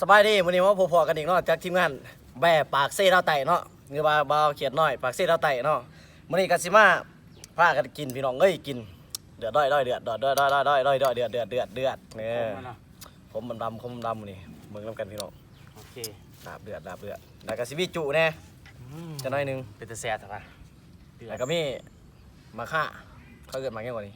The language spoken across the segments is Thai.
สบายดีวันนี้มาพอๆกันอีกเนาะจากทีมงานแบ่ปากเซ่ดาวไต่เนาะหรือว่าบ่าวเขียดน้อย ปากเซ่ดาวไต่เนาะมื้อนี้ก็สิมาพากันกินพี่น้องเอ้ยกินเดือดด้อยด้อยเดือดดอดด้อยด้อยด้อยด้อยด้อยเดือดเดือดเดือดเดือดเนี่ยผมอะเนาะผมมันดำผมมันดำมื้อนี้เบิ่งนํกันพี่น้องโอเคดาบเดือดดาบเดือดแล้วก็สิมีจุแน่จะน้อยหนึงเป็นตะแซ่บปะเดือแล้ดวก็มีมาค่าเขาเกิดมาแค่กว่านี้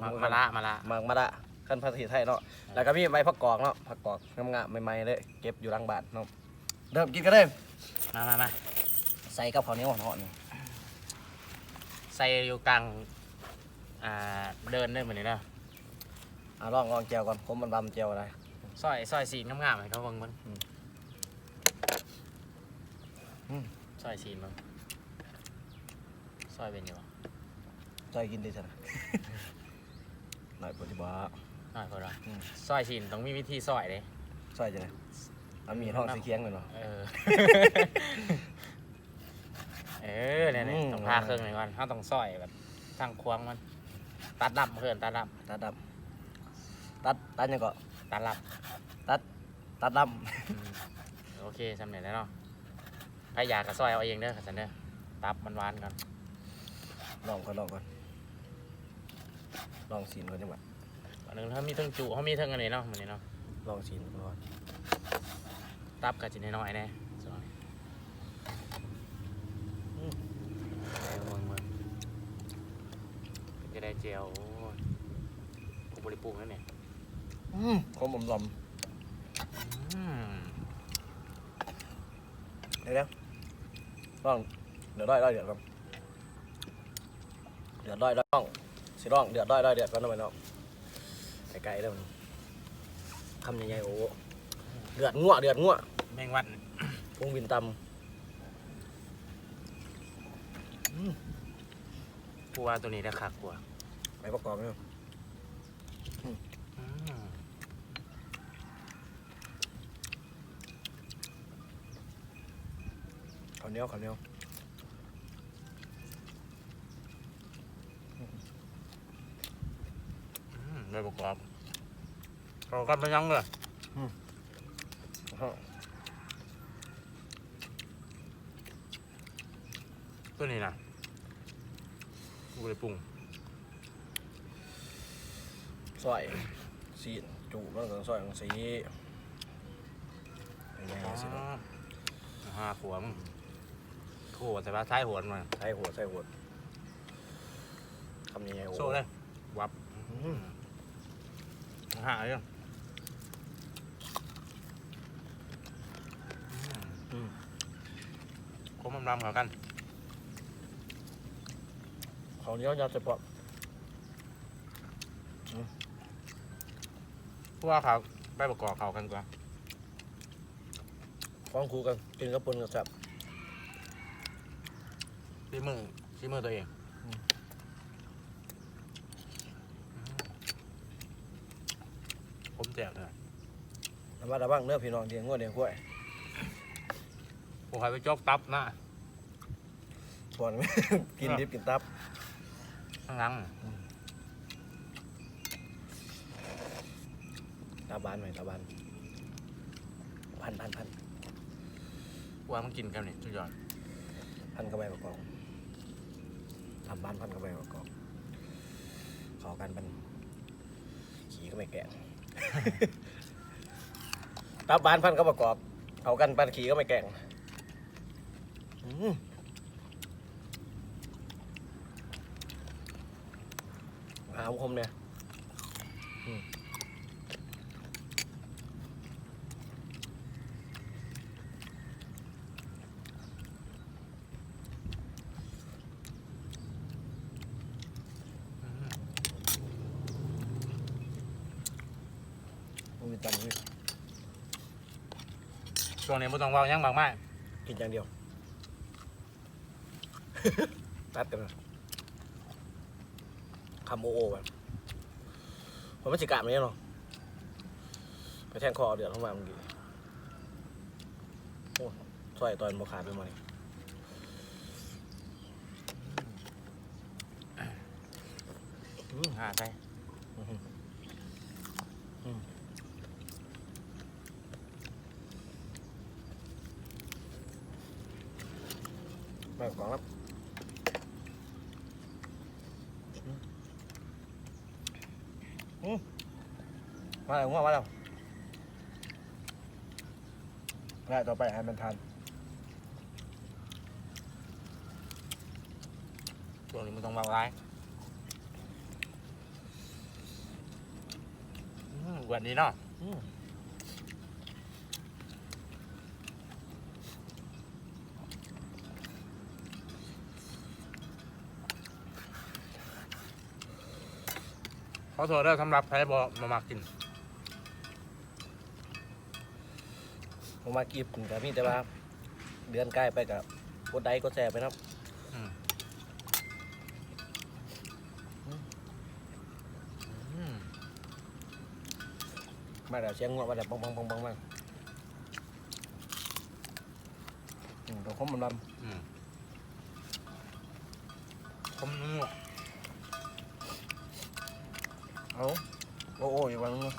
มามาละมาละมากมาละ ขั้นภาษาไทยเนาะแล้วก็มีใบผักกอกเนาะผักกอกงามๆใหม่ๆเลยเก็บอยู่หลังบ้านเนาะเริ่มกินกันเลยมามามาใส่กับข้าวเหนียวห่อนๆนี่ใส่อยู่กลางอ่าเดินได้เหมือนนี้เนาะอะลองลองเจียวก่อนผมมันดำเจียวอะไรซอยซอยสีงามๆให้เขาเบิ่งเบิ่งอืมอืมซอยสีมึงซอยเป็นอยู่บ่ใจกินดีจ้ะนะหน่อยปฏิบัติ น้อยพอละอืม ซอยสีนต้องมีวิธีซอยเด้ใช่จ้ะนะมันมีท้องสีเคียงเลยเนาะ เออ เออเนี่ยอืมต้องพาเครื่องหน่อยก่อนเขาต้องซอยแบบทางควงมัน ตัดดำเพื่อนตัดดตัดดำตัดตัดยังก็ำตัดลับตัดตัดดอืมโอเคสำเร็จแล้วเนาะถ้าอยากก็ซอยเอาเองเด้อค่ะสันเด้อตับมันหวานก่อนำลองก่อนลองก่อนลองสีนก่อนจังหวะ อันหนึงถ้ามีเทั้งจุเขามีเทั้งอันนี้เนาะมันนี้เนาะลองสีนก่อนตับกับจินน้อยๆแน่ซอยเอาเมืองเมืองจะได้เจียวโอ้ยผมบริปรุงแล้วเนี่ยอืมผมผมลอมอืมเดี๋ยวเดี๋ยวลองเดือดด้อยด้อยเดือดก่อนเดือดด้อยด้อยต้องสิร้องเดือดด้อยด้อยเดือดก่อนทำไมเนาะ ไกลๆแล้วมันคำใหญ่ๆโอ้โหเดือดงัวเดือดงัวแมงวันพุงบินตผู้ว่าตัวนี้ได้ขากกว่าำใบประกอบไหมครับอืมข้าวเหนียวข้าวเหนียว อืมได้ประกอบเรากันไปยังเลยอ้าวตัวนี้นะบริปรุงซอยสีจุมันก็ซอยของสีเป็นไงอ๋อสิเนาะห้าขวบมึงโถแต่ว่าท้ายหัวมันใส่หัวใส่หัวคำใหญ่ๆโอ้โหโซ่เลยวับอืม ห้ายอืมคมมันรำเขากันข้าเนียยาเฉพาะเพราะว่าเขาไปประกอบเขากันกว่าฟ้องครูกันกินกระปุนกับแซ่บที่มือที่มือตัวเอง อืม ผมแจกเลยระมัดระวังเนื้อพี่น้องเดียงงัวเดียงกล้วยผมใครไปจกตับหน้าส่วนกินดิบกินตับข้างหลังตาบานไหมตาบานพันพันพันพวกมันกินกันนี่สุดยอดพันกระใบประกอบทำบ้านพันกระใบประกอบขอกันพันขี่ก็ไม่แก่ ตาบ้านพันก็ประกอบเขากันปันขี่ก็ไม่แก่งอืมหาคมเนี่ย มันมีตันนี่ช่วงนี้ไม่ต้องเว่าหยังมากมายกินอย่างเดียว ตัดกันนะคำโอโอแบบผมไม่จิกะมันเนี่ยหรอกไปแทงคอเอาเดือดเข้ามาเมื่อกี้โอ้ซอยตอนบขาดไปหมดเลยหาใช่อื้อหือ มาก่อนครับอืมาแล้วง่วมาแล้วง่ายต่อไปให้มันทานช่วงนี้มันต้องมาร้อืมวันนี้เนาะ อืมขอโทษด้วยสำหรับใครบอมามากินผมมากีบกับมีแต่ว่า เดือนใกล้ไปกับกดไดกดแชร์ไปนะครับอืมอืมมาแล้วเสียงง่วงมาแล้วปังปังปังปังมาอืมตัวคมมันลอืมผมนึกว่าำ เอาโอ้โอ้ยวันนึง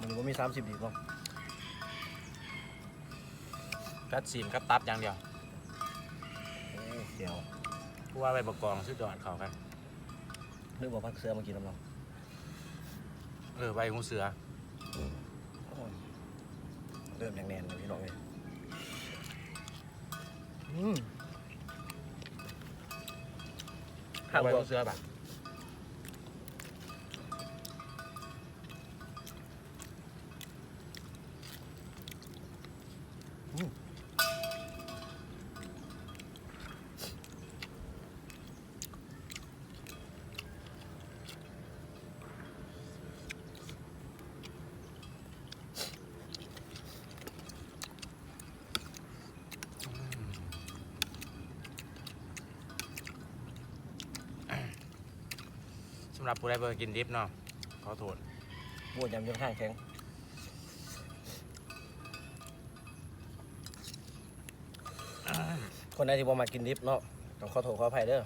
มันก็มีสามสิบดีกว่ากัดซีนกับตับอย่างเดียวโอ้เดี๋ยวผู้ว่าไปประกองสุดยอดเขากันนึกว่าพักเสือมากินน้ำเราเออใบหูเสือโอ้ยเริ่มอย่างแน่นเลยพี่น้องเลยอืม ใบหูเสือ หรับผู้ใดเบอร์กินดิฟเนาะขอโทษปวดยำจนข้างแข็งคนไหนที่บ่มากินดิบเนาะต้องขอโทษขออภัยเด้อ